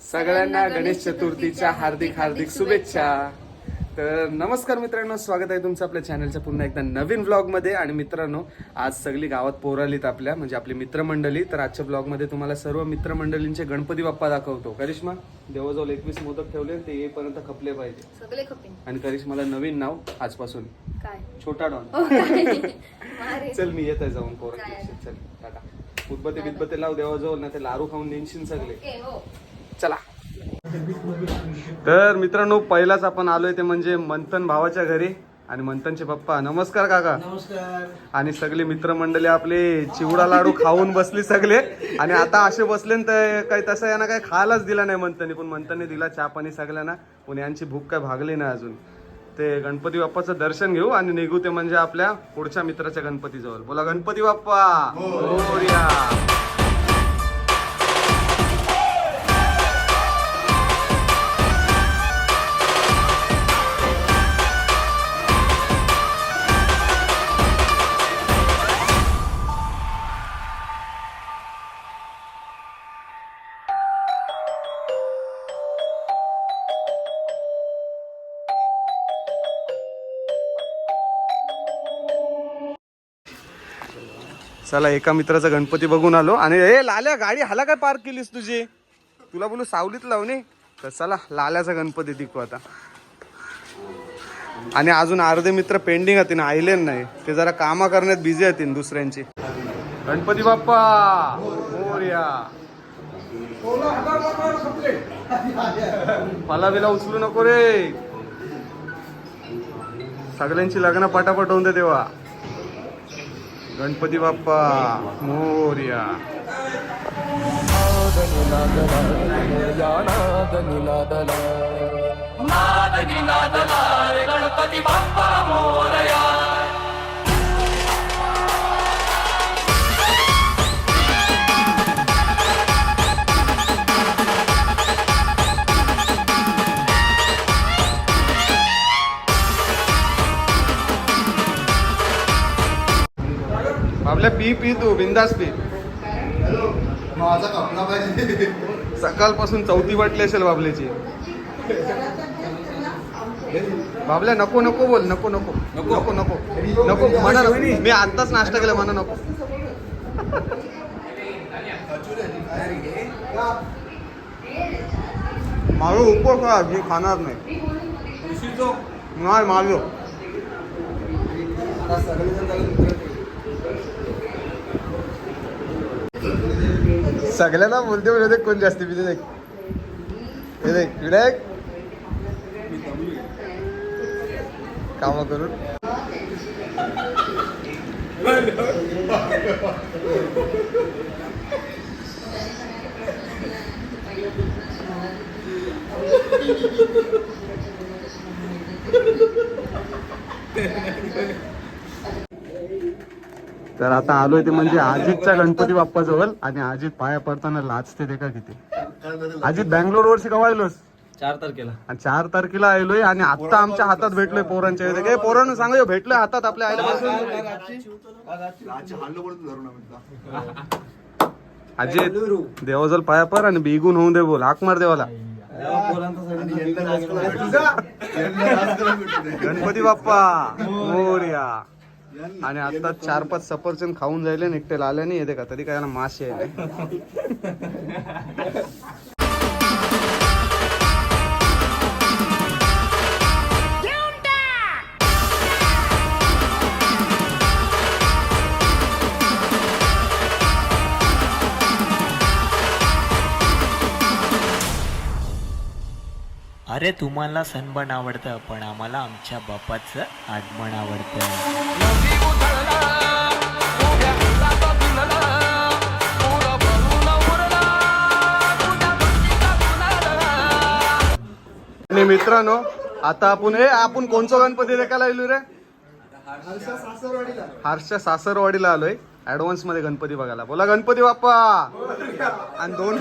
सगळ्यांना गणेश चतुर्थीच्या हार्दिक हार्दिक शुभेच्छा. तर नमस्कार मित्रांनो स्वागत आहे तुमचं आपल्या चॅनलच्या पुन्हा एकदा नवीन व्लॉगमध्ये आणि मित्रांनो आज सगळी गावात पोरालीत आपल्या म्हणजे आपली मित्रमंडळी. तर आजच्या ब्लॉगमध्ये तुम्हाला सर्व मित्रमंडळींचे गणपती बाप्पा दाखवतो. करिश्मा देवाजवळ एकवीस मोदक ठेवले ते येईपर्यंत खपले पाहिजे. सगळे खपिन. आणि करिश्माला नवीन नाव आजपासून. काय? छोटा डॉन. हो चल मी येत आहे जाऊन? पोरा चल टाटा. उदबत्ती बिदबत्ती लाव देवाजवळ ना ते लारू खाऊन नेनशील सगळे. चला. तर मित्रांनो पहिलाच आपण आलोय ते म्हणजे मंथन भावाच्या घरी आणि मंथनचे पप्पा. नमस्कार काका. नमस्कार. आणि सगळे मित्रमंडळी आपले चिवडा लाडू खाऊन बसली सगळे. आणि आता असे बसले न तर काही तसं यांना काही खायलाच दिला नाही मंथनने पण मंथनने दिला चहा पाणी सगळ्यांना. पण यांची भूक काय भागली नाही अजून. ते गणपती बाप्पाचं दर्शन घेऊ आणि निघू ते म्हणजे आपल्या पुढच्या मित्राच्या गणपतीजवळ. बोला गणपती बाप्पा. चला एका मित्राचा गणपती बघून आलो. आणि ए लाल्या गाडी हाला काय पार्क केलीस तुझी? तुला बोलू सावलीत लावणे तर चला लाल्याचा गणपती दिखू आता. आणि अजून अर्धे मित्र पेंडिंग होते आहिले नाही. ते जरा कामा करण्यात बिझी होती दुसऱ्यांची. गणपती बाप्पा! मोरया. मला बिला उचलू नको रे. सगळ्यांची लग्न पटापट होऊन दे तेव्हा. गणपती बाप्पा मोर्या आपल्या पी पी तू बिंदास पी. माझा कपडा पाहिजे. सकाळपासून चौथी वाटली असेल बाबल्याची बाबल्या नको नको बोल नको नको. नको. नको नको. म्हणा नको. मी आत्ताच नाश्ता केला म्हणा नको. माझं उपवास आहे, मी खाणार नाही. नाही माझं सगळ्यांना बोलते म्हणजे कोण जास्त पिते देख. हे देख विनायक काम करून. तर आता आलोय ते म्हणजे अजितच्या गणपती बाप्पा जवळ आणि अजित पाया पडताना लाचते ते का किती. अजित बँगलोर वरची कवा आलोस चार तारखेला. आणि चार तारखेला आलोय आणि आता आमच्या हातात भेटलोय पोरांच्या इथे. काय पोरांना सांगा भेटलोय हातात आपल्या आईला अजित देवाजल पाया पर आणि बिगून होऊन दे बोल. हाक मार देवाला. गणपती बाप्पा मोर्या. आणि आता चार पाच सफरचंद खाऊन जायले एकटे आल्याने येते का? तरी काय मासे आहे. अरे तुम्हाला सनबर्न आवडतं पण आम्हाला आमच्या बापाचं आगमन आवडतं. आणि मित्रांनो आता आपण हे आपण कोणचा गणपती देखायला आलो रे? हर्षा सासरवाडीला आलोय. ऍडव्हान्समध्ये गणपती बघायला. बोला गणपती बाप्पा. आणि दोन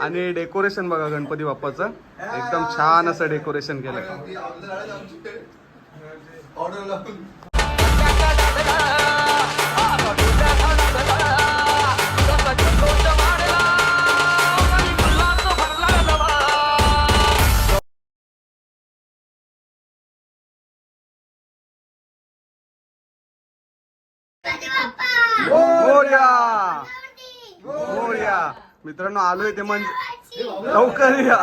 आणि डेकोरेशन बघा गणपती बाप्पाचं. एकदम छान असं डेकोरेशन केलंय. मित्रांनो आलोय ते म्हणजे लवकर या.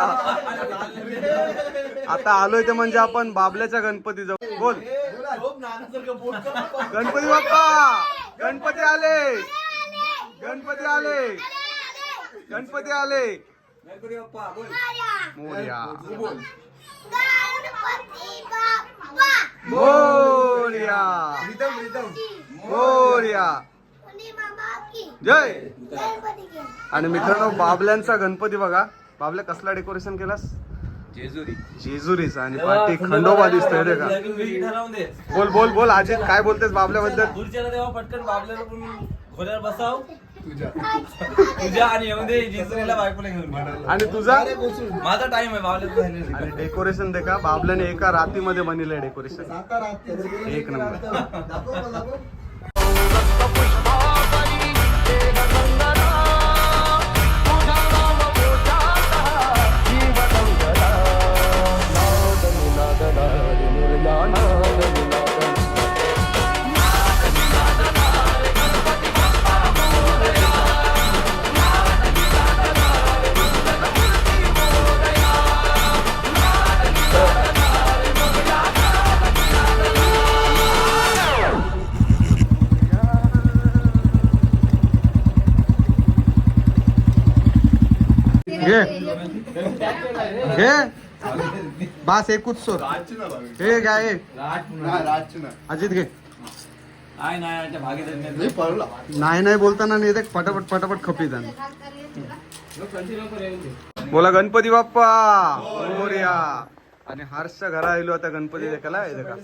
आता आलोय ते म्हणजे आपण बाबल्याच्या गणपती जाऊ. बोल. गणपती बाप्पा! गणपती आले! गणपती आले! गणपती आले! मोरया. मोरया. मोरया. जय! आणि मित्रांनो बाबल्यांचा गणपती बघा. बाबल्या कसला डेकोरेशन केलास? जेजुरी. जेजुरीचा आणि पाठी खंडोबा दिसतोय रे का बोल बोल बोल अजित काय बोलतेस बाबल्याबद्दल? पटकन बाबल्याला पण खोल्यावर बसाव. तुझ्या. आणि येऊन दे जेजुरीला बायकोला घेऊन आणि तुझा? माझा टाइम आहे आणि. डेकोरेशन दे का बाबल्याने एका रातीमध्ये बनवलंय डेकोरेशन एक नंबर. बास एकूच सोर हे काय? अजित घे. नाही नाही बोलताना नाही ते फटाफट फटाफट खपी जाण बोला गणपती बाप्पा. मोरया. आणि हार्सच्या घरा आलो आता गणपती देखायला येते का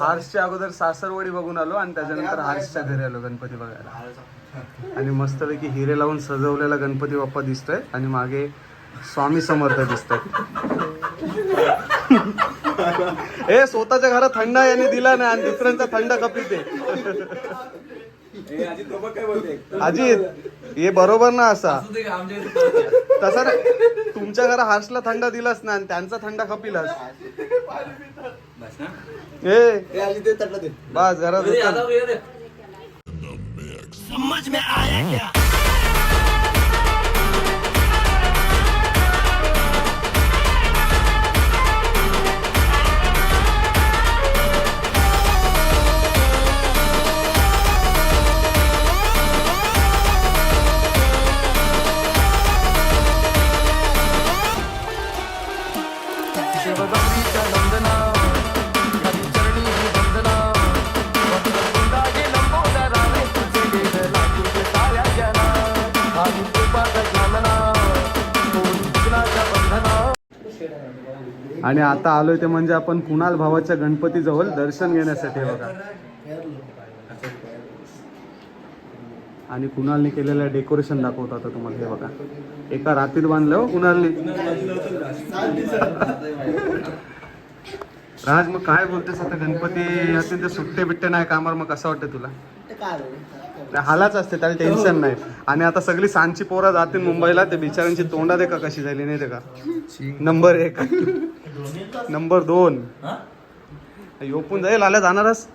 हार्सच्या अगोदर सासरवडी बघून आलो आणि त्याच्यानंतर हार्सच्या घरी आलो गणपती बघायला. आणि मस्तपैकी हिरे लावून सजवलेला गणपती बाप्पा दिसतोय आणि मागे स्वामी समर्थ दिसतात ए स्वतःच्या घरात थंड याने दिला नाही आणि दुसऱ्यांचा थंड कपीत काय अजित हे बरोबर ना असा. तसा रे तुमच्या घरा हार्सला थंड दिलास ना आणि त्यांचा थंड खपिलास. ना. ए बस घरात ये दे, उतर. आता आणि आता आलोय ते म्हणजे आपण कुणाल भावाच्या गणपती जवळ दर्शन घेण्यासाठी बघा. आणि कुणालने केलेलं डेकोरेशन दाखवतो आता तुम्हाला हे बघा. एका रात्रीत बांधलं हो कुणालने. राज मग काय बोलतेस आता? गणपती असेल ते सुट्टे बिट्टे नाही कामावर मग कसं वाटतं तुला? हालाच असते त्याला टेन्शन नाही. आणि आता सगळी सांची पोरं जातील मुंबईला ते बिचारांची तोंडा दे का कशी झाली नाही ते का? नंबर एक. नंबर दोन. हा? योपून जाईल आल्या जाणारच.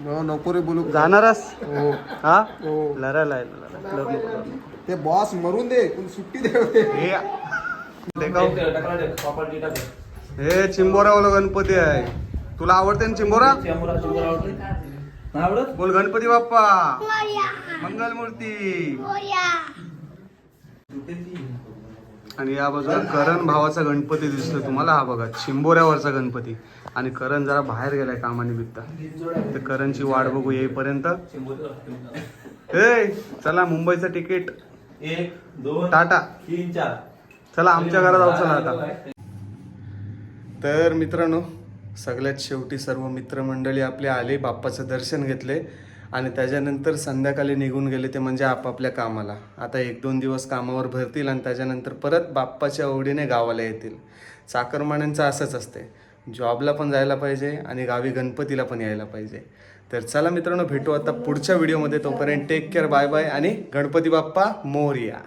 नको रे बोलू. जाणारच. हो. हा? हो. लढायला आहे, लढायला. लढ. नको, लढ. नको. ते बॉस मरून दे पण सुट्टी दे. हे. टाक. हे चिंबोरावाला गणपती आहे. तुला आवडते ना चिंबोरा चिंबोरा, चिंबोरा आवडत. बोल गणपती बाप्पा. मंगलमूर्ती. आणि या बाजूला करण भावाचा गणपती दिसतोय तुम्हाला. हा बघा चिंबोऱ्यावरचा गणपती. आणि करण जरा बाहेर गेलाय कामानिमित्त. तर करणची वाट बघू येईपर्यंत. ए चला मुंबईचं तिकीट. एक दोन टाटा. तीन चार. चला आमच्या घरात जाऊ चला आता. तर मित्रांनो सगळ्यात शेवटी सर्व मित्रमंडळी आपले आले बाप्पाचं दर्शन घेतले. आणि त्याच्यानंतर संध्याकाळी निघून गेले ते म्हणजे आपापल्या कामाला. आता एक दोन दिवस कामावर भरतील आणि त्याच्यानंतर परत बाप्पाच्या ओढीने गावाला येतील. चाकरमान्यांचं असंच असते जॉबला पण जायला पाहिजे आणि गावी गणपतीला पण यायला पाहिजे. तर चला मित्रांनो भेटू आता पुढच्या व्हिडिओमध्ये. तोपर्यंत टेक केअर बाय बाय आणि गणपती बाप्पा मोरया.